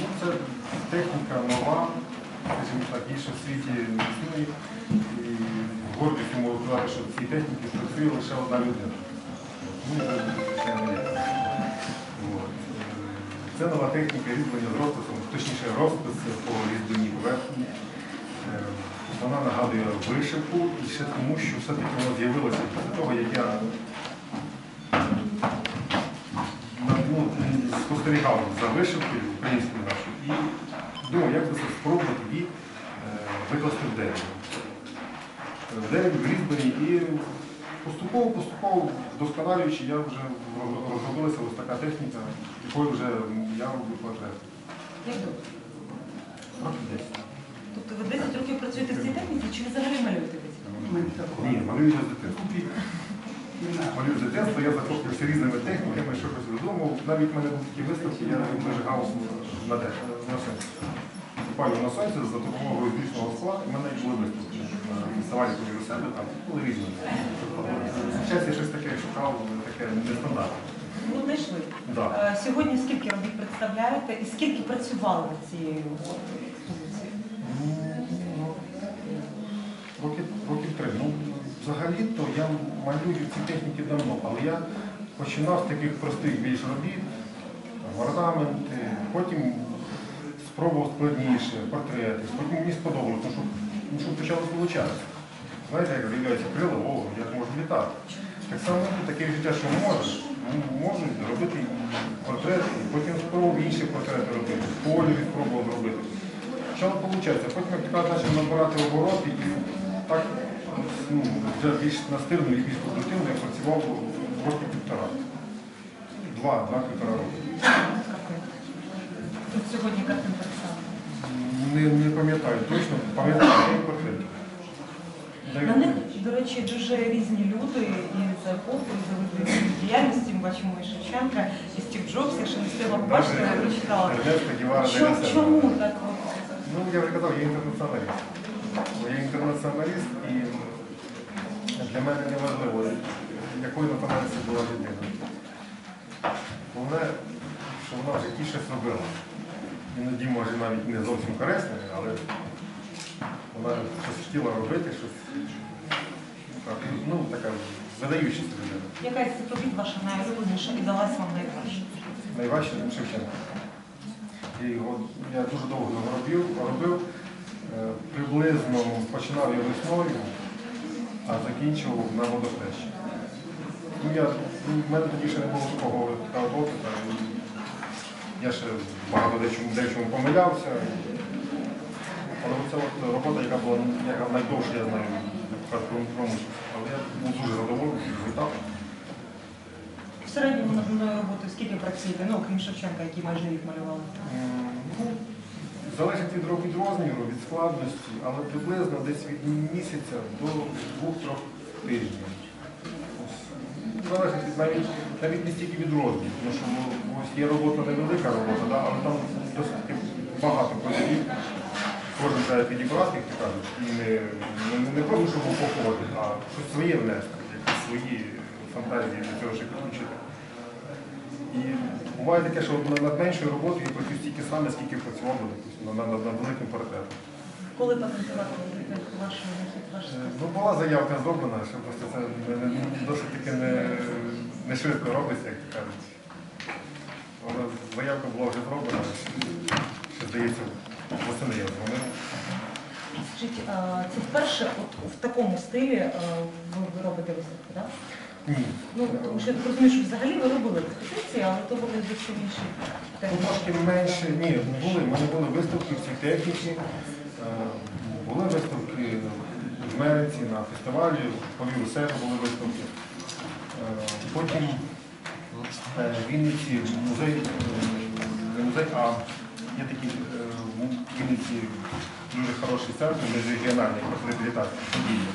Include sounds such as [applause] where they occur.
Ну, це техніка нова, скажімо так, більше в світі не існує. І гордістю можу сказати, що в цій техніці працює лише одна людина. Ну, це, Це нова техніка різьблення з розписом, точніше розпис по різьбленій поверхні. Е, Вона нагадує вишивку і ще тому, що все-таки вона з'явилася після того, як я ну, спостерігав за вишивкою українською нашою і думав, як це спробувати її е, викласти в дерево. Е, В дереві в різьблені і поступово-поступово вдосконалюючи, я вже розробилася ось така техніка, якою вже я роблю портрети. Як довго? Років 10. Тобто ви 10 років працюєте в цій техніці, чи ви взагалі малюєте? Ні, малюю я з дитинства. [laughs] Малюю з дитинства, я захоплювався різними техніками, щось видумав. Навіть в мене був такі виставки, я вижигав на де на сонці. Палю на сонці за допомогою збільшеного скла, і в мене були виставки. Фестивалі у себе там були різні. Зараз я щось таке шукав, таке нестандартне. Ну, знайшли. Да. Е, Сьогодні скільки робіт представляєте і скільки працювали над цією от, експозицією? Ну, Років, років три. Ну, взагалі-то я малюю ці техніки давно, але я починав з таких простих більш робіт, орнаменти, потім спробував складніше, портрети. Потім мені сподобалося, тому що, ну, що почало получатися. Знаєте, як з'являється крила, о, я можу літати. Так само таке відчуття, що можеш, ну, можу робити портрети, потім спробував інші портрети робити, кольорі спробував зробити. Що виходить? Потім як така почав набирати обороти і так ну, вже більш настирно і більш продуктивно я працював роки півтора. Два, два-півтора роки. Тут сьогодні картин так само. Не, не пам'ятаю точно, пам'ятаю цей портрет. На них, до речі, дуже різні люди і за епоху, і за види діяльності. Ми бачимо і Шевченка, і Стів Джобс, якщо не встигла побачити, я прочитала. Чому так? Ну, я вже казав, я інтернаціоналіст. Я інтернаціоналіст і для мене не важливо, якою національності була людина. Головне, що вона в житті щось робила. Іноді може навіть не зовсім корисне, але вона щось хотіла робити, щось ну, так, ну, така видаючася людина. Яка з цих ваша найулюбленіша і далась вам найкраще? Найважче Шевченко. І його я дуже довго його робив, Приблизно починав я весною, а закінчував на водохрещі. Ну, я, ну, в мене тоді ще не було такого такого опиту. Я ще багато дечому, дечому помилявся. Але це от робота, яка була яка найдовша, я знаю, промислі. Але я був дуже задоволений результатом. В середньому над мною роботою скільки працюєте? Ну, окрім Шевченка, який майже рік малювали. Ну, Залежить від, ро- від розміру, від складності, але приблизно десь від місяця до двох-трьох тижнів. Залежить навіть, навіть не стільки від розміру, тому що ну, ось є робота невелика робота, да, але там досить багато кольорів. Кожен треба підібрати, як то кажуть, і не, не, не просто щоб упаковувати, а щось своє внести, якісь свої фантазії для цього ще підключити. І буває таке, що над- меншою роботою стільки саме, скільки працював би, допустим, над, над, над великим портретом. Коли патентувати ваш вихід, ваш Е, Ну, була заявка зроблена, що просто це не- не- досить таки не, не швидко робиться, як то кажуть. Вона, заявка була вже зроблена, ще здається, восени я дзвонив. Скажіть, а це вперше от в такому стилі ви, ви робите виставки, так? Ні. Ну, тому що я розумію, що взагалі ви робили експозиції, але то були зовсім інші Ну, теми. Трошки менше, ні, були. У мене були виставки в цій техніці, е, були виставки в Америці на фестивалі, повів у себе були виставки. Е, Потім е, в Вінниці музей, е, не музей, а є такий е, в Вінниці дуже хороший центр міжрегіональний по реабілітації. Поділля.